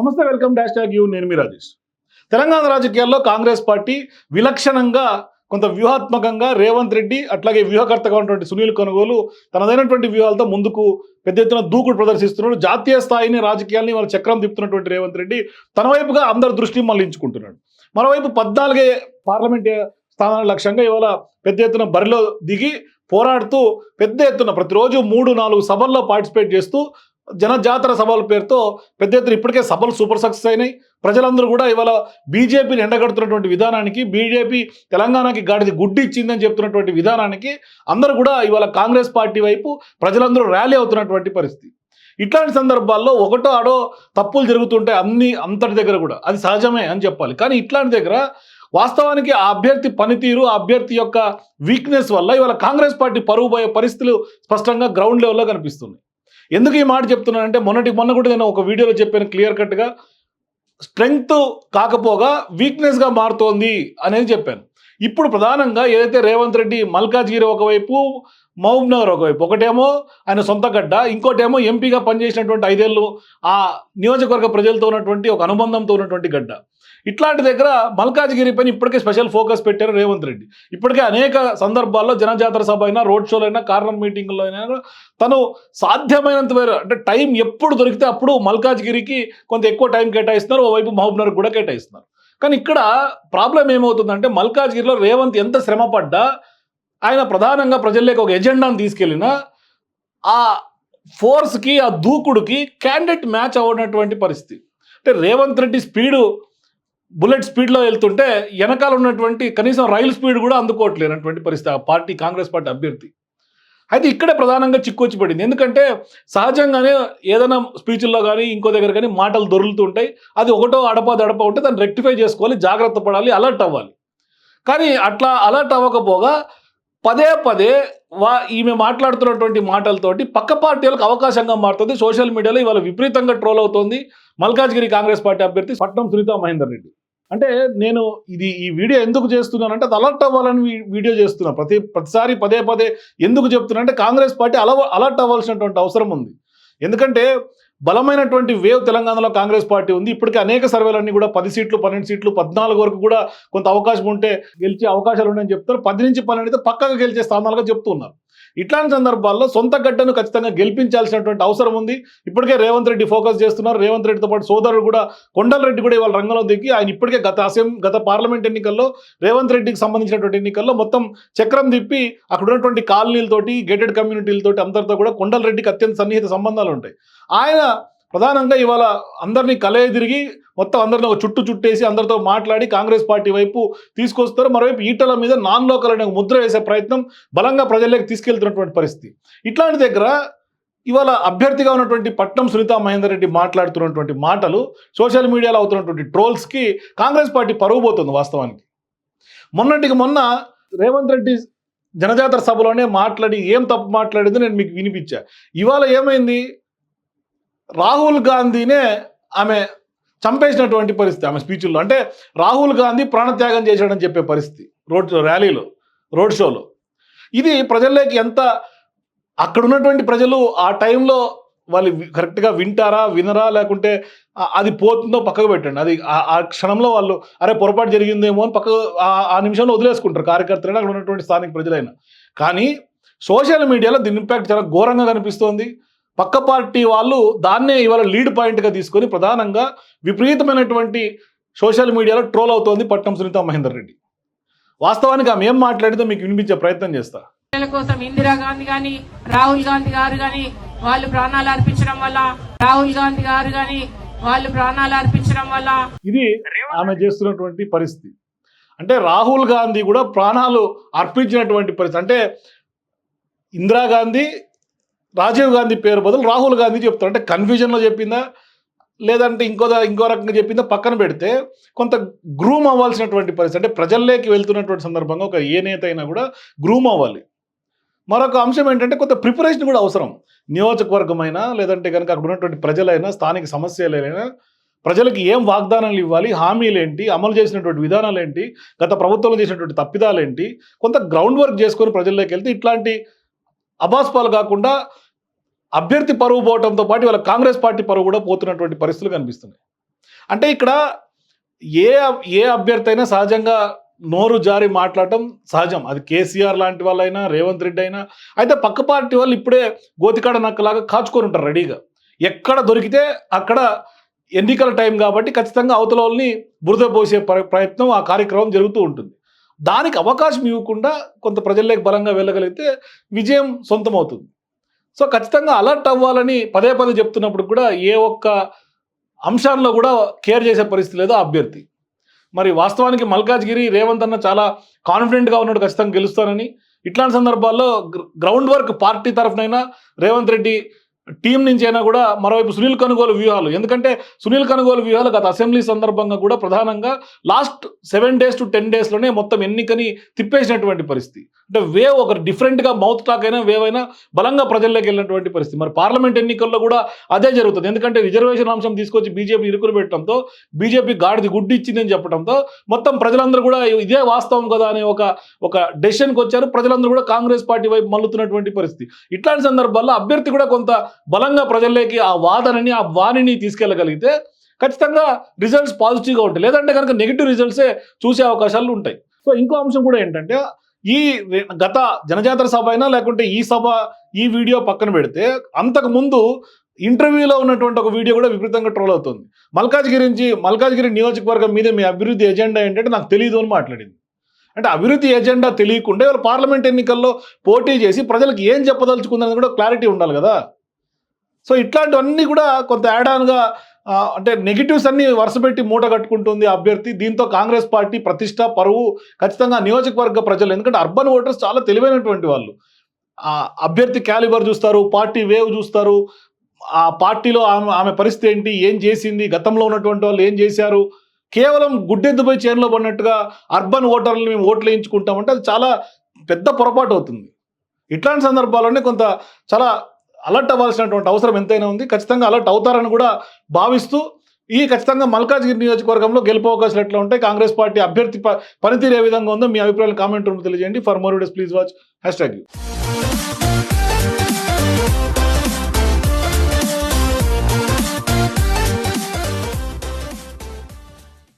నమస్తే welcome dash tag you. నేను మీ రాజేష్. తెలంగాణ రాజకీయాల్లో కాంగ్రెస్ పార్టీ విలక్షణంగా కొంత వ్యూహాత్మకంగా రేవంత్ రెడ్డి అట్లాగే వ్యూహకర్తగా ఉన్నటువంటి సునీల్ కొనుగోలు తనదైనటువంటి వ్యూహాలతో ముందుకు పెద్ద ఎత్తున దూకుడు ప్రదర్శిస్తున్నాడు. జాతీయ స్థాయిని రాజకీయాల్ని వాళ్ళ చక్రం తిప్పుతున్నటువంటి రేవంత్ రెడ్డి తన వైపుగా అందరి దృష్టి మళ్ళించుకుంటున్నాడు మరోవైపు పద్నాలుగే పార్లమెంట్ స్థానాల లక్ష్యంగా ఇవాళ పెద్ద ఎత్తున బరిలో దిగి పోరాడుతూ పెద్ద ఎత్తున ప్రతిరోజు మూడు నాలుగు సభల్లో పార్టిసిపేట్ చేస్తూ జనజాతర సభల పేరుతో పెద్ద ఎత్తున ఇప్పటికే సభలు సూపర్ సక్సెస్ అయినాయి. ప్రజలందరూ కూడా ఇవాళ బీజేపీని ఎండగడుతున్నటువంటి విధానానికి బీజేపీ తెలంగాణకి గాడిది గుడ్డి ఇచ్చిందని చెప్తున్నటువంటి విధానానికి అందరూ కూడా ఇవాళ కాంగ్రెస్ పార్టీ వైపు ప్రజలందరూ ర్యాలీ అవుతున్నటువంటి పరిస్థితి. ఇట్లాంటి సందర్భాల్లో ఒకటో ఆడో తప్పులు జరుగుతుంటాయి అన్ని అంతటి దగ్గర కూడా అది సహజమే అని చెప్పాలి. కానీ ఇట్లాంటి దగ్గర వాస్తవానికి ఆ అభ్యర్థి పనితీరు ఆ అభ్యర్థి యొక్క వీక్నెస్ వల్ల ఇవాళ కాంగ్రెస్ పార్టీ పరువు పోయే పరిస్థితులు స్పష్టంగా గ్రౌండ్ లెవెల్లో కనిపిస్తున్నాయి. ఎందుకు ఈ మాట చెప్తున్నానంటే మొన్నటి మొన్న కూడా నేను ఒక వీడియోలో చెప్పాను క్లియర్ కట్గా స్ట్రెంగ్త్ కాకపోగా వీక్నెస్గా మారుతోంది అనేది చెప్పాను. ఇప్పుడు ప్రధానంగా ఏదైతే రేవంత్ రెడ్డి మల్కాజ్గిరి ఒకవైపు మహబూబ్ నగర్ ఒకవైపు ఒకటేమో ఆయన సొంత గడ్డ ఇంకోటేమో ఎంపీగా పనిచేసినటువంటి ఐదేళ్ళు ఆ నియోజకవర్గ ప్రజలతో ఉన్నటువంటి ఒక అనుబంధంతో ఉన్నటువంటి గడ్డ. ఇట్లాంటి దగ్గర మల్కాజ్గిరి పైన ఇప్పటికే స్పెషల్ ఫోకస్ పెట్టారు రేవంత్ రెడ్డి. ఇప్పటికే అనేక సందర్భాల్లో జనజాతర సభ అయినా రోడ్ షోలో అయినా కార్నర్ మీటింగ్లో అయినా తను సాధ్యమైనంత వేరు అంటే టైం ఎప్పుడు దొరికితే అప్పుడు మల్కాజ్గిరికి కొంత ఎక్కువ టైం కేటాయిస్తున్నారు ఓవైపు మహబూబ్ నగర్ కూడా కేటాయిస్తున్నారు. కానీ ఇక్కడ ప్రాబ్లం ఏమవుతుందంటే మల్కాజ్గిరిలో రేవంత్ ఎంత శ్రమ పడ్డా ఆయన ప్రధానంగా ప్రజల్లోకి ఒక ఎజెండాను తీసుకెళ్ళినా ఆ ఫోర్స్కి ఆ దూకుడుకి క్యాండిడేట్ మ్యాచ్ అవ్వనటువంటి పరిస్థితి. అంటే రేవంత్ రెడ్డి స్పీడు బుల్లెట్ స్పీడ్లో వెళ్తుంటే వెనకాల ఉన్నటువంటి కనీసం రైలు స్పీడ్ కూడా అందుకోవట్లేనటువంటి పరిస్థితి ఆ పార్టీ కాంగ్రెస్ పార్టీ అభ్యర్థి. అయితే ఇక్కడే ప్రధానంగా చిక్కొచ్చి పడింది. ఎందుకంటే సహజంగానే ఏదైనా స్పీచ్ల్లో కానీ ఇంకో దగ్గర కానీ మాటలు దొరుకుతుంటాయి అది ఒకటో అడప దడప ఉంటే దాన్ని రెక్టిఫై చేసుకోవాలి జాగ్రత్త పడాలి అలర్ట్ అవ్వాలి. కానీ అట్లా అలర్ట్ అవ్వకపోగా పదే పదే వా ఈమె మాట్లాడుతున్నటువంటి మాటలతోటి పక్క పార్టీలకు అవకాశంగా మారుతుంది. సోషల్ మీడియాలో ఇవాళ విపరీతంగా ట్రోల్ అవుతోంది. మల్కాజ్గిరి కాంగ్రెస్ పార్టీ అభ్యర్థి పట్నం సునీత మహేందర్ రెడ్డి. అంటే నేను ఇది ఈ వీడియో ఎందుకు చేస్తున్నానంటే అది అలర్ట్ అవ్వాలని వీడియో చేస్తున్నా. ప్రతి ప్రతిసారి పదే పదే ఎందుకు చెప్తున్నా అంటే కాంగ్రెస్ పార్టీ అలవ అలర్ట్ అవ్వాల్సినటువంటి అవసరం ఉంది. ఎందుకంటే బలమైనటువంటి వేవ్ తెలంగాణలో కాంగ్రెస్ పార్టీ ఉంది. ఇప్పటికే అనేక సర్వేలన్నీ కూడా పది సీట్లు పన్నెండు సీట్లు పద్నాలుగు వరకు కూడా కొంత అవకాశం ఉంటే గెలిచే అవకాశాలు ఉన్నాయని చెప్తారు. పది నుంచి పన్నెండు అయితే పక్కగా గెలిచే స్థానాలుగా చెప్తున్నారు ఇట్లాంటి సందర్భాల్లో సొంత గడ్డను ఖచ్చితంగా గెలిపించాల్సినటువంటి అవసరం ఉంది. ఇప్పటికే రేవంత్ రెడ్డి ఫోకస్ చేస్తున్నారు. రేవంత్ రెడ్డితో పాటు సోదరుడు కూడా కొండల రెడ్డి కూడా ఇవాళ రంగంలో దిగి ఆయన ఇప్పటికే గత అసెంబ్లీ గత పార్లమెంట్ ఎన్నికల్లో రేవంత్ రెడ్డికి సంబంధించినటువంటి ఎన్నికల్లో మొత్తం చక్రం తిప్పి అక్కడ ఉన్నటువంటి కాలనీలతోటి గేటెడ్ కమ్యూనిటీలతోటి అందరితో కూడా కొండల రెడ్డికి అత్యంత సన్నిహిత సంబంధాలు ఉంటాయి. ఆయన ప్రధానంగా ఇవాళ అందరినీ కలయ తిరిగి మొత్తం అందరిని ఒక చుట్టు చుట్టేసి అందరితో మాట్లాడి కాంగ్రెస్ పార్టీ వైపు తీసుకొస్తారు. మరోవైపు ఈటల మీద నాన్ లోకల్ అనే ముద్ర వేసే ప్రయత్నం బలంగా ప్రజల్లోకి తీసుకెళ్తున్నటువంటి పరిస్థితి. ఇట్లాంటి దగ్గర ఇవాళ అభ్యర్థిగా ఉన్నటువంటి పట్నం సునీత మహేందర్ రెడ్డి మాట్లాడుతున్నటువంటి మాటలు సోషల్ మీడియాలో అవుతున్నటువంటి ట్రోల్స్కి కాంగ్రెస్ పార్టీ పరువు పోతుంది వాస్తవానికి. మొన్నటికి మొన్న రేవంత్ రెడ్డి జనజాతర సభలోనే మాట్లాడి ఏం తప్పు మాట్లాడింది నేను మీకు వినిపించా. ఇవాళ ఏమైంది? రాహుల్ గాంధీనే ఆమె చంపేసినటువంటి పరిస్థితి ఆమె స్పీచ్ల్లో. అంటే రాహుల్ గాంధీ ప్రాణత్యాగం చేశాడని చెప్పే పరిస్థితి రోడ్ ర్యాలీలో రోడ్ షోలో. ఇది ప్రజల్లోకి ఎంత అక్కడ ఉన్నటువంటి ప్రజలు ఆ టైంలో వాళ్ళు కరెక్ట్గా వింటారా వినరా లేకుంటే అది పోతుందో పక్కకు పెట్టండి. అది ఆ- క్షణంలో వాళ్ళు అరే పొరపాటు జరిగిందేమో అని పక్క ఆ- ఆ నిమిషంలో వదిలేసుకుంటారు. కార్యకర్తలైనా అక్కడ ఉన్నటువంటి స్థానిక ప్రజలైనా. కానీ సోషల్ మీడియాలో దీని ఇంపాక్ట్ చాలా ఘోరంగా కనిపిస్తోంది. పక్క పార్టీ వాళ్ళు దాన్నే ఇవాళ లీడ్ పాయింట్గా తీసుకొని ప్రధానంగా విపరీతమైనటువంటి సోషల్ మీడియాలో ట్రోల్ అవుతోంది పట్నం సునీత మహేందర్ రెడ్డి. వాస్తవానికి ఆమె ఏం మాట్లాడితే మీకు వినిపించే ప్రయత్నం చేస్తా. కోసం ఇందిరాగాంధీ గాని రాహుల్ గాంధీ గారు గాని వాళ్ళు ప్రాణాలు అర్పించడం వల్ల రాహుల్ గాంధీ గారు గాని వాళ్ళు ప్రాణాలు అర్పించడం వల్ల ఇది ఆమె చేస్తున్నటువంటి పరిస్థితి. అంటే రాహుల్ గాంధీ కూడా ప్రాణాలు అర్పించినటువంటి పరిస్థితి. అంటే ఇందిరాగాంధీ రాజీవ్ గాంధీ పేరు బదులు రాహుల్ గాంధీ చెప్తారు. అంటే కన్ఫ్యూజన్లో చెప్పిందా? లేదంటే ఇంకో ఇంకో రకంగా చెప్పిందా? పక్కన పెడితే కొంత గ్రూమ్ అవ్వాల్సినటువంటి పరిస్థితి అంటే ప్రజల్లోకి వెళ్తున్నటువంటి సందర్భంగా ఒక ఏ నేత అయినా కూడా గ్రూమ్ అవ్వాలి. మరొక అంశం ఏంటంటే కొంత ప్రిపరేషన్ కూడా అవసరం. నియోజకవర్గమైనా లేదంటే కనుక అక్కడ ఉన్నటువంటి ప్రజలైనా స్థానిక సమస్యలైనా ప్రజలకు ఏం వాగ్దానాలు ఇవ్వాలి హామీలు ఏంటి అమలు చేసినటువంటి విధానాలు ఏంటి గత ప్రభుత్వంలో చేసినటువంటి తప్పిదాలు ఏంటి కొంత గ్రౌండ్ వర్క్ చేసుకొని ప్రజల్లోకి వెళ్తే ఇట్లాంటి అబాస్పాలు కాకుండా అభ్యర్థి పరువు పోవడంతో పాటు వాళ్ళ కాంగ్రెస్ పార్టీ పరువు కూడా పోతున్నటువంటి పరిస్థితులు కనిపిస్తున్నాయి. అంటే ఇక్కడ ఏ ఏ అభ్యర్థి అయినా సహజంగా నోరు జారి మాట్లాడటం సహజం. అది కేసీఆర్ లాంటి వాళ్ళైనా రేవంత్ రెడ్డి అయినా అయితే పక్క పార్టీ వాళ్ళు ఇప్పుడే గోతికాడ నక్కలాగా కాచుకొని ఉంటారు రెడీగా. ఎక్కడ దొరికితే అక్కడ ఎన్నికల టైం కాబట్టి ఖచ్చితంగా అవతల వాళ్ళని బురద పోసే ప్ర- ప్రయత్నం ఆ కార్యక్రమం జరుగుతూ ఉంటుంది. దానికి అవకాశం ఇవ్వకుండా కొంత ప్రజల్లోకి బలంగా వెళ్ళగలిగితే విజయం సొంతం అవుతుంది సో ఖచ్చితంగా అలర్ట్ అవ్వాలని పదే పదే చెప్తున్నప్పుడు కూడా ఏ ఒక్క అంశాల్లో కూడా కేర్ చేసే పరిస్థితి లేదు అభ్యర్థి. మరి వాస్తవానికి మల్కాజ్గిరి రేవంత్ అన్న చాలా కాన్ఫిడెంట్గా ఉన్నాడు ఖచ్చితంగా గెలుస్తానని. ఇట్లాంటి సందర్భాల్లో గ్ర- గ్రౌండ్ వర్క్ పార్టీ తరఫునైనా రేవంత్ రెడ్డి టీం నుంచి అయినా కూడా మరోవైపు సునీల్ కనుగోలు వ్యూహాలు. ఎందుకంటే సునీల్ కనుగోలు వ్యూహాలు గత అసెంబ్లీ సందర్భంగా కూడా ప్రధానంగా last seven days to ten డేస్లోనే మొత్తం ఎన్నికని తిప్పేసినటువంటి పరిస్థితి. అంటే వేవ్ ఒక డిఫరెంట్గా మౌత్ టాక్ అయినా వేవ్ అయినా బలంగా ప్రజల్లోకి వెళ్ళినటువంటి పరిస్థితి. మరి పార్లమెంట్ ఎన్నికల్లో కూడా అదే జరుగుతుంది. ఎందుకంటే రిజర్వేషన్ అంశం తీసుకొచ్చి బీజేపీ ఇరుకులు పెట్టడంతో బీజేపీ గాడిది గుడ్డి ఇచ్చిందని చెప్పడంతో మొత్తం ప్రజలందరూ కూడా ఇదే వాస్తవం కదా అనే ఒక ఒక డెసిషన్కి వచ్చారు. ప్రజలందరూ కూడా కాంగ్రెస్ పార్టీ వైపు మల్లుతున్నటువంటి పరిస్థితి. ఇట్లాంటి సందర్భాల్లో అభ్యర్థి కూడా కొంత బలంగా ప్రజల్లోకి ఆ వాదనని ఆ వాణిని తీసుకెళ్ళగలిగితే ఖచ్చితంగా రిజల్ట్స్ పాజిటివ్గా ఉంటాయి. లేదంటే కనుక నెగిటివ్ రిజల్ట్సే చూసే అవకాశాలు ఉంటాయి. సో ఇంకో అంశం కూడా ఏంటంటే ఈ గత జనజాతర సభ అయినా లేకుంటే ఈ సభ ఈ వీడియో పక్కన పెడితే అంతకు ముందు ఇంటర్వ్యూలో ఉన్నటువంటి ఒక వీడియో కూడా విపరీతంగా ట్రోల్ అవుతుంది. మల్కాజ్గిరి నుంచి మల్కాజ్గిరి నియోజకవర్గం మీద మీ అభివృద్ధి ఎజెండా ఏంటంటే నాకు తెలియదు అని మాట్లాడింది. అంటే అభివృద్ధి ఎజెండా తెలియకుండా ఇవాళ పార్లమెంట్ ఎన్నికల్లో పోటీ చేసి ప్రజలకు ఏం చెప్పదలుచుకుందనేది కూడా క్లారిటీ ఉండాలి కదా. సో ఇట్లాంటివన్నీ కూడా కొంత యాడాన్గా అంటే నెగిటివ్స్ అన్ని వరుసపెట్టి మూట కట్టుకుంటుంది అభ్యర్థి. దీంతో కాంగ్రెస్ పార్టీ ప్రతిష్ట పరువు ఖచ్చితంగా నియోజకవర్గ ప్రజలు. ఎందుకంటే అర్బన్ ఓటర్స్ చాలా తెలివైనటువంటి వాళ్ళు. అభ్యర్థి క్యాలిబర్ చూస్తారు పార్టీ వేవ్ చూస్తారు. ఆ పార్టీలో ఆమె ఆమె పరిస్థితి ఏంటి? ఏం చేసింది? గతంలో ఉన్నటువంటి వాళ్ళు ఏం చేశారు? కేవలం గుడ్డెద్దుపై చేనులో పడినట్టుగా అర్బన్ ఓటర్లను మేము ఓట్లు వేయించుకుంటామంటే అది చాలా పెద్ద పొరపాటు అవుతుంది. ఇట్లాంటి సందర్భాల్లోనే కొంత చాలా అలర్ట్ అవ్వాల్సినటువంటి అవసరం ఎంతైనా ఉంది. ఖచ్చితంగా అలర్ట్ అవుతారని కూడా భావిస్తూ ఈ ఖచ్చితంగా మల్కాజ్గిరి నియోజకవర్గంలో గెలుపు అవకాశాలు ఎట్లా ఉంటాయి? కాంగ్రెస్ పార్టీ అభ్యర్థి ప- పనితీరు ఏ విధంగా ఉందో మీ అభిప్రాయాలు కామెంట్ రూమ్ తెలియజేయండి. For more days please watch hashtag